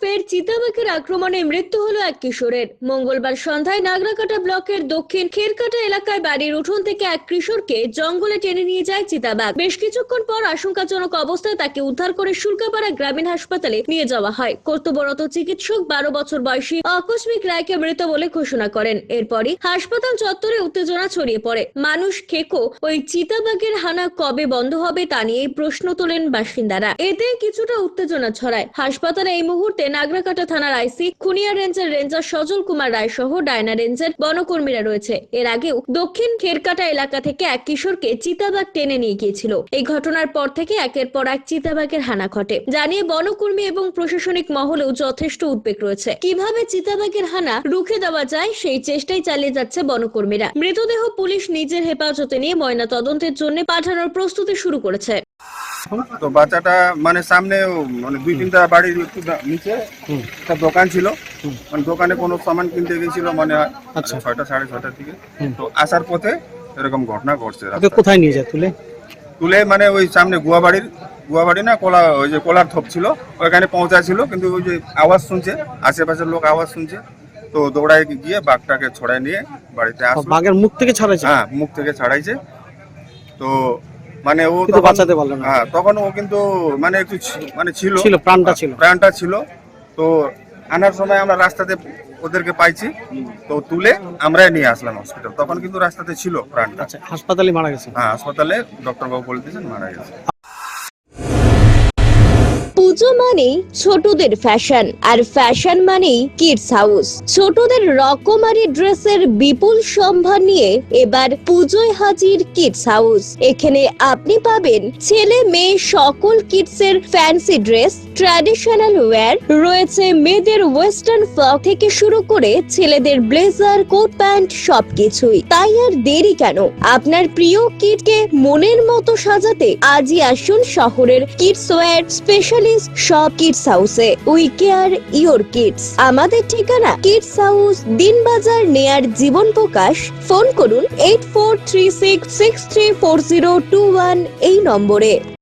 ফের চিতাবাঘের আক্রমণে মৃত্যু হলো এক কিশোরের। মঙ্গলবার সন্ধ্যায় নাগরাকাটা ব্লকের দক্ষিণ খেরকাটা এলাকায় বাড়ির উঠোন থেকে এক কিশোরকে জঙ্গলে টেনে নিয়ে যায় চিতাবাঘ। বেশ কিছুক্ষণ পর আশঙ্কাজনক অবস্থায় তাকে উদ্ধার করে গ্রামীণ হাসপাতালে নিয়ে যাওয়া হয়। কর্তব্যরত চিকিৎসক বারো বছর বয়সী আকস্মিক রায়কে মৃত বলে ঘোষণা করেন। এরপরই হাসপাতাল চত্বরে উত্তেজনা ছড়িয়ে পড়ে। মানুষ খেকো, ওই চিতাবাঘের হানা কবে বন্ধ হবে তা নিয়ে প্রশ্ন তোলেন বাসিন্দারা। এতে কিছুটা উত্তেজনা ছড়ায়। হাসপাতালে এই মুহূর্তে নাগরাকাটা থানার আইসি, খুনিয়া রেঞ্জের রেঞ্জার সজল কুমার রায় সহ ডায়না রেঞ্জের বনকর্মীরা রয়েছে। এর আগেও দক্ষিণ খেরকাটা এলাকা থেকে এক কিশোরকে চিতাবাঘ টেনে নিয়ে গিয়েছিল। এই ঘটনার পর থেকে একের পর এক চিতাবাঘের হানা ঘটে। জানিয়ে বনকর্মী এবং প্রশাসনিক মহলেও যথেষ্ট উদ্বেগ রয়েছে। কীভাবে চিতাবাঘের হানা রুখে দেওয়া যায়, সেই চেষ্টাই চালিয়ে যাচ্ছে বনকর্মীরা। মৃতদেহ পুলিশ নিজের হেফাজতে নিয়ে ময়না তদন্তের জন্য পাঠানোর প্রস্তুতি শুরু করেছে। তো বাচ্চাটা মানে সামনে মানে দুই তিনটা বাড়ির একটু নিচে একটা দোকান ছিল। মানে দোকানে কোনো সামান কিনতে গেছিল মনে হয় আচ্ছা। ছয়টা সাড়ে ছয়টার দিকে। তো আসার পথে এরকম ঘটনা ঘটছে কোথায় নিয়ে যায় তুলে? তুলে মানে ওই সামনে গুয়াবাড়ির গুয়াবাড়ি না কোলা ওই যে কোলার থপ ছিল। ওইখানে পৌঁছাছিল কিন্তু ওই যে আওয়াজ শুনছে আশেপাশের লোক আওয়াজ শুনছে। তো দৌড়ায় গিয়ে বাঘটাকে ছড়ায় নিয়ে বাড়িতে আসলো। বাঘের মুখ থেকে ছাড়াইছে? হ্যাঁ মুখ থেকে ছাড়াইছে। তো মানে ও তো বাঁচাতে পারল না। হ্যাঁ তখন ও কিন্তু মানে একটু মানে ছিল। ছিল, প্রাণটা ছিল। প্রাণটা ছিল। তো আনার সময় আমরা রাস্তাতে ওদেরকে পাইছি। তো তুলে আমরা নিয়ে আসলাম হসপিটাল তখন কিন্তু রাস্তাতে ছিল প্রাণটা। আচ্ছা হাসপাতালে মারা গেছে? হ্যাঁ হাসপাতালে ডক্টর বাবু বলে দিয়েছেন মারা গেছে। পুজো মানেই ছোটদের ফ্যাশন আর ফ্যাশন মানেই কিডস হাউস ছোটদের রকমারি ড্রেসের বিপুল সম্ভার নিয়ে এবার পুজোয় হাজির কিডস হাউস এখানে আপনি পাবেন ছেলে মেয়ে সকল কিডস এর ফ্যান্সি ড্রেস ট্র্যাডিশনাল ওয়্যার রয়েছে মেয়েদের ওয়েস্টার্ন ফ্রক থেকে শুরু করে ছেলেদের ব্লেজার কোট প্যান্ট সবকিছুই। তাই আর দেরি কেন? আপনার প্রিয় কিডকে মনের মতো সাজাতে আজই আসুন শহরের কিডস ওয়্যার স্পেশালিস্ট সব কিডস হাউসে উই কেয়ার ইওর কিডস আমাদের ঠিকানা কিডস হাউস দিনবাজার নেয়ার জীবন প্রকাশ। ফোন করুন eight four three six six three four zero two one এই নম্বরে।